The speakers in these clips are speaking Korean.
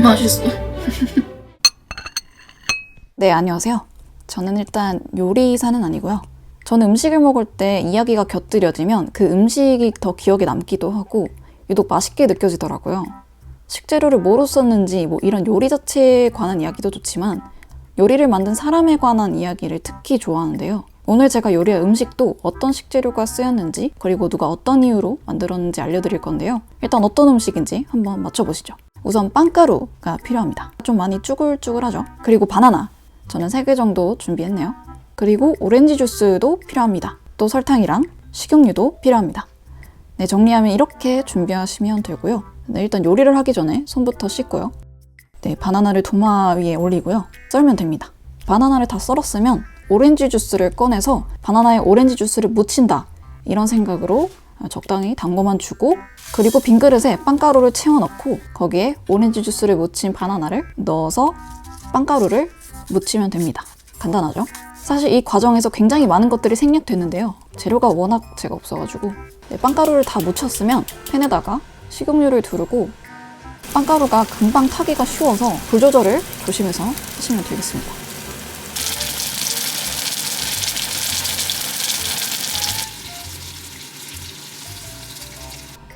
맛있어. 네, 안녕하세요. 저는 일단 요리사는 아니고요. 저는 음식을 먹을 때 이야기가 곁들여지면 그 음식이 더 기억에 남기도 하고 유독 맛있게 느껴지더라고요. 식재료를 뭐로 썼는지 뭐 이런 요리 자체에 관한 이야기도 좋지만 요리를 만든 사람에 관한 이야기를 특히 좋아하는데요. 오늘 제가 요리할 음식도 어떤 식재료가 쓰였는지 그리고 누가 어떤 이유로 만들었는지 알려드릴 건데요. 일단 어떤 음식인지 한번 맞춰보시죠. 우선 빵가루가 필요합니다. 좀 많이 쭈글쭈글하죠. 그리고 바나나. 저는 3개 정도 준비했네요. 그리고 오렌지 주스도 필요합니다. 또 설탕이랑 식용유도 필요합니다. 네, 정리하면 이렇게 준비하시면 되고요. 네, 일단 요리를 하기 전에 손부터 씻고요. 네, 바나나를 도마 위에 올리고요. 썰면 됩니다. 바나나를 다 썰었으면 오렌지 주스를 꺼내서 바나나에 오렌지 주스를 묻힌다. 이런 생각으로 적당히 담궈만 주고 그리고 빈 그릇에 빵가루를 채워 넣고 거기에 오렌지 주스를 묻힌 바나나를 넣어서 빵가루를 묻히면 됩니다. 간단하죠? 사실 이 과정에서 굉장히 많은 것들이 생략됐는데요. 재료가 워낙 제가 없어가지고 네, 빵가루를 다 묻혔으면 팬에다가 식용유를 두르고 빵가루가 금방 타기가 쉬워서 불 조절을 조심해서 하시면 되겠습니다.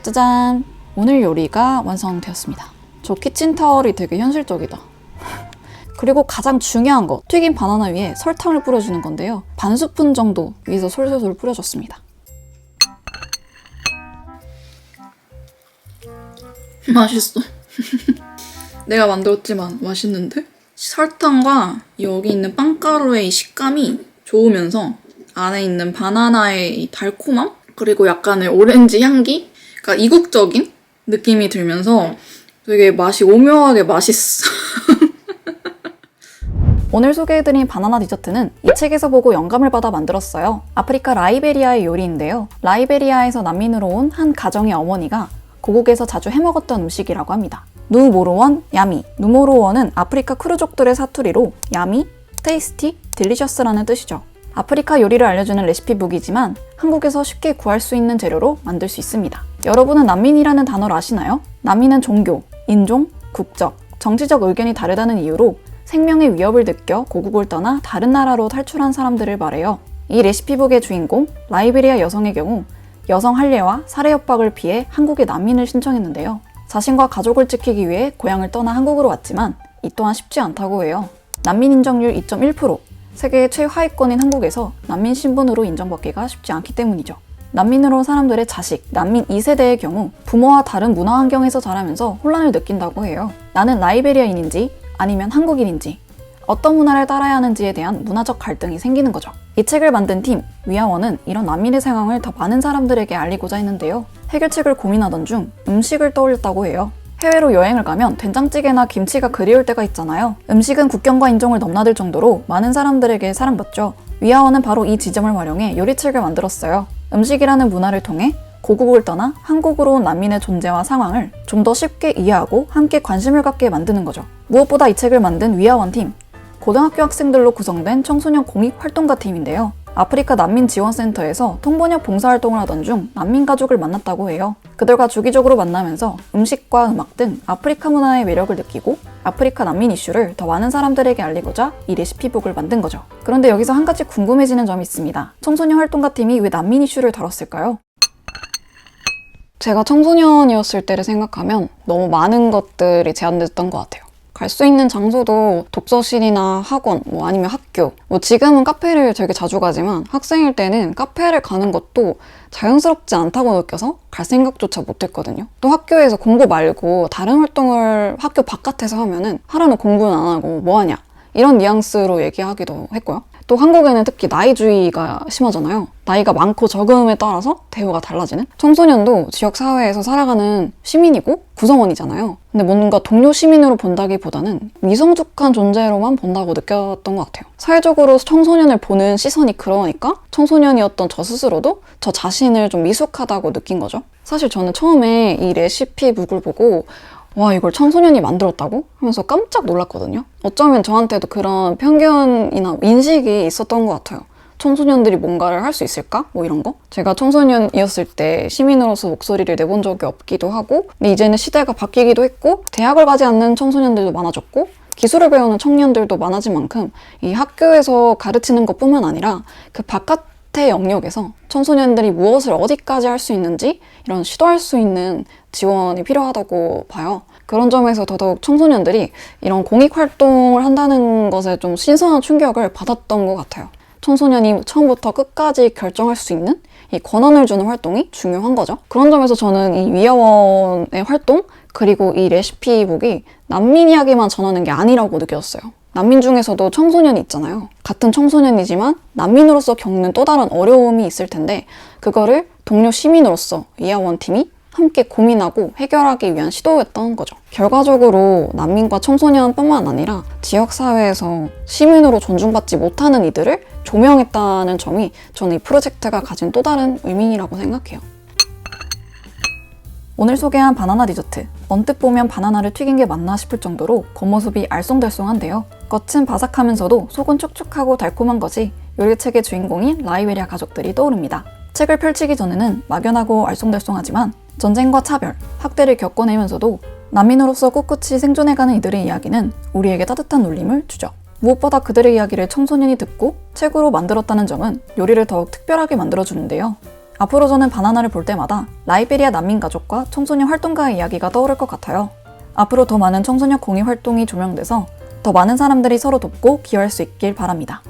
짜잔! 오늘 요리가 완성되었습니다. 저 키친타월이 되게 현실적이다. 그리고 가장 중요한 거, 튀긴 바나나 위에 설탕을 뿌려주는 건데요. 반 스푼 정도 위에서 솔솔솔 뿌려줬습니다. 맛있어. 내가 만들었지만 맛있는데? 설탕과 여기 있는 빵가루의 이 식감이 좋으면서 안에 있는 바나나의 이 달콤함? 그리고 약간의 오렌지 향기? 그러니까 이국적인 느낌이 들면서 되게 맛이 오묘하게 맛있어. 오늘 소개해드린 바나나 디저트는 이 책에서 보고 영감을 받아 만들었어요. 아프리카 라이베리아의 요리인데요. 라이베리아에서 난민으로 온 한 가정의 어머니가 고국에서 자주 해먹었던 음식이라고 합니다. 누모로원, 야미. 누모로원은 아프리카 크루족들의 사투리로 야미, 테이스티, 딜리셔스라는 뜻이죠. 아프리카 요리를 알려주는 레시피북이지만 한국에서 쉽게 구할 수 있는 재료로 만들 수 있습니다. 여러분은 난민이라는 단어를 아시나요? 난민은 종교, 인종, 국적, 정치적 의견이 다르다는 이유로 생명의 위협을 느껴 고국을 떠나 다른 나라로 탈출한 사람들을 말해요. 이 레시피북의 주인공 라이베리아 여성의 경우 여성 할례와 살해 협박을 피해 한국에 난민을 신청했는데요. 자신과 가족을 지키기 위해 고향을 떠나 한국으로 왔지만 이 또한 쉽지 않다고 해요. 난민 인정률 2.1%, 세계 최하위권인 한국에서 난민 신분으로 인정받기가 쉽지 않기 때문이죠. 난민으로 온 사람들의 자식, 난민 2세대의 경우 부모와 다른 문화 환경에서 자라면서 혼란을 느낀다고 해요. 나는 라이베리아인인지 아니면 한국인인지 어떤 문화를 따라야 하는지에 대한 문화적 갈등이 생기는 거죠. 이 책을 만든 팀, 위아원은 이런 난민의 상황을 더 많은 사람들에게 알리고자 했는데요. 해결책을 고민하던 중 음식을 떠올렸다고 해요. 해외로 여행을 가면 된장찌개나 김치가 그리울 때가 있잖아요. 음식은 국경과 인종을 넘나들 정도로 많은 사람들에게 사랑받죠. 위아원은 바로 이 지점을 활용해 요리책을 만들었어요. 음식이라는 문화를 통해 고국을 떠나 한국으로 온 난민의 존재와 상황을 좀 더 쉽게 이해하고 함께 관심을 갖게 만드는 거죠. 무엇보다 이 책을 만든 위아원 팀, 고등학교 학생들로 구성된 청소년 공익 활동가 팀인데요. 아프리카 난민 지원센터에서 통번역 봉사활동을 하던 중 난민 가족을 만났다고 해요. 그들과 주기적으로 만나면서 음식과 음악 등 아프리카 문화의 매력을 느끼고 아프리카 난민 이슈를 더 많은 사람들에게 알리고자 이 레시피북을 만든 거죠. 그런데 여기서 한 가지 궁금해지는 점이 있습니다. 청소년 활동가 팀이 왜 난민 이슈를 다뤘을까요? 제가 청소년이었을 때를 생각하면 너무 많은 것들이 제한됐던 것 같아요. 갈 수 있는 장소도 독서실이나 학원, 뭐 아니면 학교. 뭐 지금은 카페를 되게 자주 가지만 학생일 때는 카페를 가는 것도 자연스럽지 않다고 느껴서 갈 생각조차 못 했거든요. 또 학교에서 공부 말고 다른 활동을 학교 바깥에서 하면은 하루는 공부는 안 하고 뭐 하냐. 이런 뉘앙스로 얘기하기도 했고요. 또 한국에는 특히 나이주의가 심하잖아요. 나이가 많고 적음에 따라서 대우가 달라지는? 청소년도 지역 사회에서 살아가는 시민이고 구성원이잖아요. 근데 뭔가 동료 시민으로 본다기보다는 미성숙한 존재로만 본다고 느꼈던 것 같아요. 사회적으로 청소년을 보는 시선이 그러니까 청소년이었던 저 스스로도 저 자신을 좀 미숙하다고 느낀 거죠. 사실 저는 처음에 이 레시피 북을 보고 와 이걸 청소년이 만들었다고? 하면서 깜짝 놀랐거든요. 어쩌면 저한테도 그런 편견이나 인식이 있었던 것 같아요. 청소년들이 뭔가를 할 수 있을까? 뭐 이런 거? 제가 청소년이었을 때 시민으로서 목소리를 내본 적이 없기도 하고, 근데 이제는 시대가 바뀌기도 했고, 대학을 가지 않는 청소년들도 많아졌고, 기술을 배우는 청년들도 많아진 만큼 이 학교에서 가르치는 것 뿐만 아니라 그 바깥 의 영역에서 청소년들이 무엇을 어디까지 할 수 있는지 이런 시도할 수 있는 지원이 필요하다고 봐요. 그런 점에서 더더욱 청소년들이 이런 공익 활동을 한다는 것에 좀 신선한 충격을 받았던 것 같아요. 청소년이 처음부터 끝까지 결정할 수 있는 이 권한을 주는 활동이 중요한 거죠. 그런 점에서 저는 이 위아원의 활동 그리고 이 레시피북이 난민 이야기만 전하는 게 아니라고 느꼈어요. 난민 중에서도 청소년이 있잖아요. 같은 청소년이지만 난민으로서 겪는 또 다른 어려움이 있을 텐데 그거를 동료 시민으로서 위아원 팀이 함께 고민하고 해결하기 위한 시도였던 거죠. 결과적으로 난민과 청소년뿐만 아니라 지역사회에서 시민으로 존중받지 못하는 이들을 조명했다는 점이 저는 이 프로젝트가 가진 또 다른 의미라고 생각해요. 오늘 소개한 바나나 디저트. 언뜻 보면 바나나를 튀긴 게 맞나 싶을 정도로 겉모습이 알쏭달쏭한데요. 겉은 바삭하면서도 속은 촉촉하고 달콤한 것이 요리책의 주인공인 라이베리아 가족들이 떠오릅니다. 책을 펼치기 전에는 막연하고 알쏭달쏭하지만 전쟁과 차별, 학대를 겪어내면서도 난민으로서 꿋꿋이 생존해가는 이들의 이야기는 우리에게 따뜻한 울림을 주죠. 무엇보다 그들의 이야기를 청소년이 듣고 책으로 만들었다는 점은 요리를 더욱 특별하게 만들어주는데요. 앞으로 저는 바나나를 볼 때마다 라이베리아 난민 가족과 청소년 활동가의 이야기가 떠오를 것 같아요. 앞으로 더 많은 청소년 공익 활동이 조명돼서 더 많은 사람들이 서로 돕고 기여할 수 있길 바랍니다.